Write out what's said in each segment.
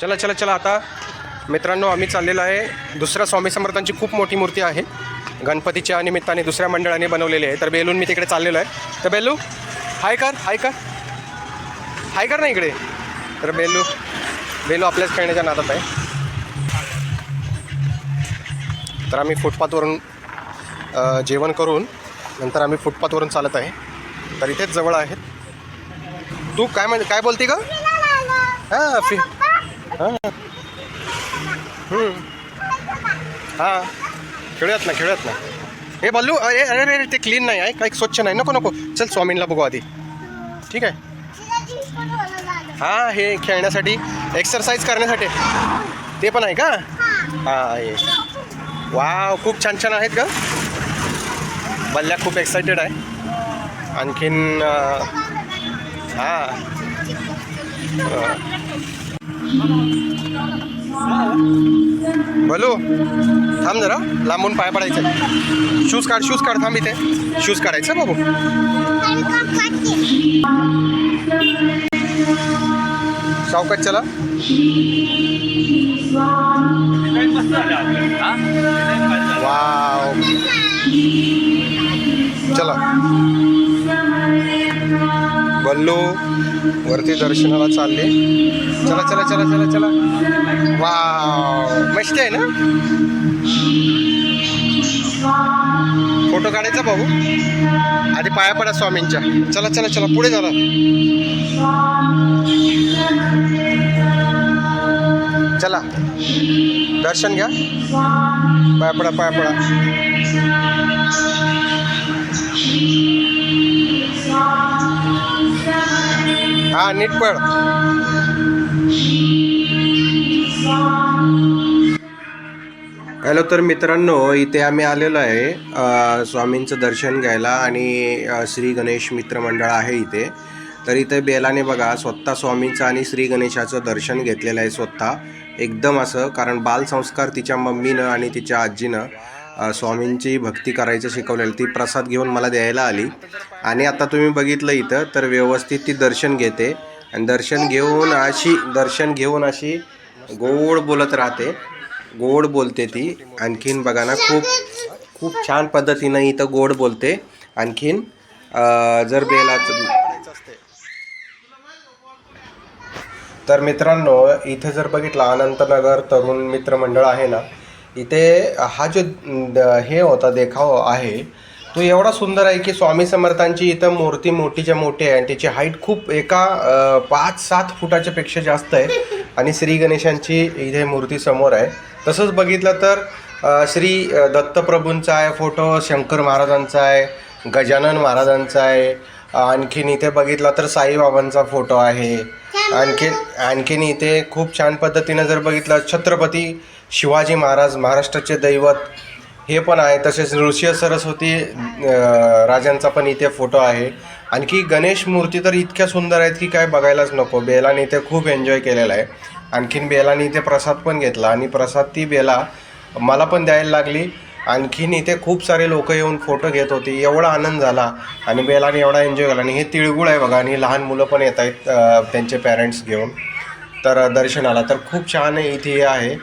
चला चला चला आता मित्रांनो आम्ही चाललेलो आहे. दुसऱ्या स्वामी समर्थांची खूप मोठी मूर्ती आहे. गणपतीच्या निमित्ताने दुसऱ्या मंडळाने बनवलेली आहे. तर बेलून मी तिकडे चाललेलो आहे. तर बेलू हाय कर हाय कर. हाय कर ना इकडे. तर बेलू बेलू आपल्याच खेळण्याच्या नादात आहे. तर आम्ही फुटपाथवरून जेवण करून नंतर आम्ही फुटपाथवरून चालत आहे. तर इथेच जवळ आहेत. तू काय म्हण काय बोलते का हां फि हां. हां. खेळूयात ना खेळूयात ना. हे बल्लू अरे अरे अरे ते क्लीन नाही आहे काही स्वच्छ नाही. नको नको. चल स्वामींना बघू आधी. ठीक आहे? हां हे खेळण्यासाठी एक्सरसाइज करण्यासाठी. ते पण आहे का? हां हे वाव खूप छान छान आहेत का बल्ल्या खूप एक्सायटेड आहे. आणखीन हां. बोलू थांब जरा. लांबून पाय पडायचे. शूज काढ शूज काढ थांब इथे. शूज काढायचं बाबू. सावकाश चला. वाव चला. बल्लू. वरती दर्शनाला चालले. चला चला चला चला चला. वा मस्त आहे ना? फोटो काढायचा भाऊ? आधी पाया पडा स्वामींच्या. चला चला चला पुढे झाला चला. दर्शन घ्या. पाया पडा पाया पडा. नीट पड हॅलो तर मित्रांनो इथे आम्ही आलेलो आहे स्वामींचं दर्शन घ्यायला आणि श्री गणेश मित्र मंडळ आहे इथे. तर इथे बेलाने बघा स्वतः स्वामींचं आणि श्री गणेशाचं दर्शन घेतलेलं आहे स्वतः. एकदम असं कारण बालसंस्कार तिच्या मम्मीनं आणि तिच्या आजीनं स्वामींची भक्ती करायचं शिकवलेलं. ती प्रसाद घेऊन मला द्यायला आली. आणि आता तुम्ही बघितलं इथं तर व्यवस्थित ती दर्शन घेते. आणि दर्शन घेऊन अशी दर्शन घेऊन अशी गोड बोलत राहते. गोड बोलते ती. आणखीन बघा ना खूप खूप छान पद्धतीनं इथं गोड बोलते. आणखीन जर बेलाचं तर मित्रांनो इथे जर बघितलं अनंतनगर तरुण मित्र मंडळ आहे ना इथे हा जो हे होता देखाव आहे तो एवढा सुंदर आहे की स्वामी समर्थांची इथं मूर्ती मोठीच्या मोठी आहे आणि त्याची हाईट खूप एका पाच सात फुटाच्या पेक्षा जास्त आहे. आणि श्री गणेशांची इथे मूर्ती समोर आहे. तसंच बघितलं तर श्री दत्तप्रभूंचा आहे फोटो शंकर महाराजांचा आहे गजानन महाराजांचा आहे. आणखीन इथे बघितला तर साईबाबांचा फोटो आहे. आणखीन आणखीन इथे खूप छान पद्धतीनं जर बघितलं छत्रपती शिवाजी महाराज महाराष्ट्राचे दैवत हे पण आहे. तसेच ऋषी सरस्वती राजांचा पण इथे फोटो आहे. आणखी गणेश मूर्ती तर इतक्या सुंदर आहेत की काय बघायलाच नको. बेलाने इथे खूप एन्जॉय केलेला आहे. आणखीन बेलाने इथे प्रसाद पण घेतला आणि प्रसाद ती बेला मला पण द्यायला लागली. आणखीन इथे खूप सारे लोक येऊन फोटो घेत होते. एवढा आनंद झाला आणि बेलाने एवढा एन्जॉय केला. आणि हे तिळगुळ आहे बघा आणि लहान मुलं पण येत आहेत त्यांचे पॅरेंट्स घेऊन. तर दर्शनाला. तर खूप छान इथे हे आहे.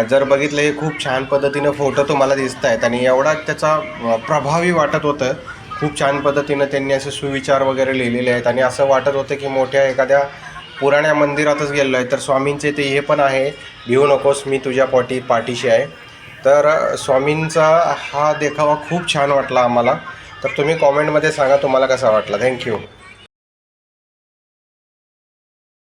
जर बघितलं हे खूप छान पद्धतीनं फोटो तुम्हाला दिसत आहेत आणि एवढा त्याचा प्रभावी वाटत होतं. खूप छान पद्धतीनं त्यांनी असे सुविचार वगैरे लिहिलेले आहेत आणि असं वाटत होतं की मोठ्या एखाद्या पुराण्या मंदिरातच गेलो आहे. तर स्वामींचे ते हे पण आहे. भिवू नकोस मी तुझ्या पाठी पाठीशी आहे. तर स्वामींचा हा देखावा खूप छान वाटला आम्हाला. तर तुम्ही कॉमेंटमध्ये सांगा तुम्हाला कसा वाटला. थँक्यू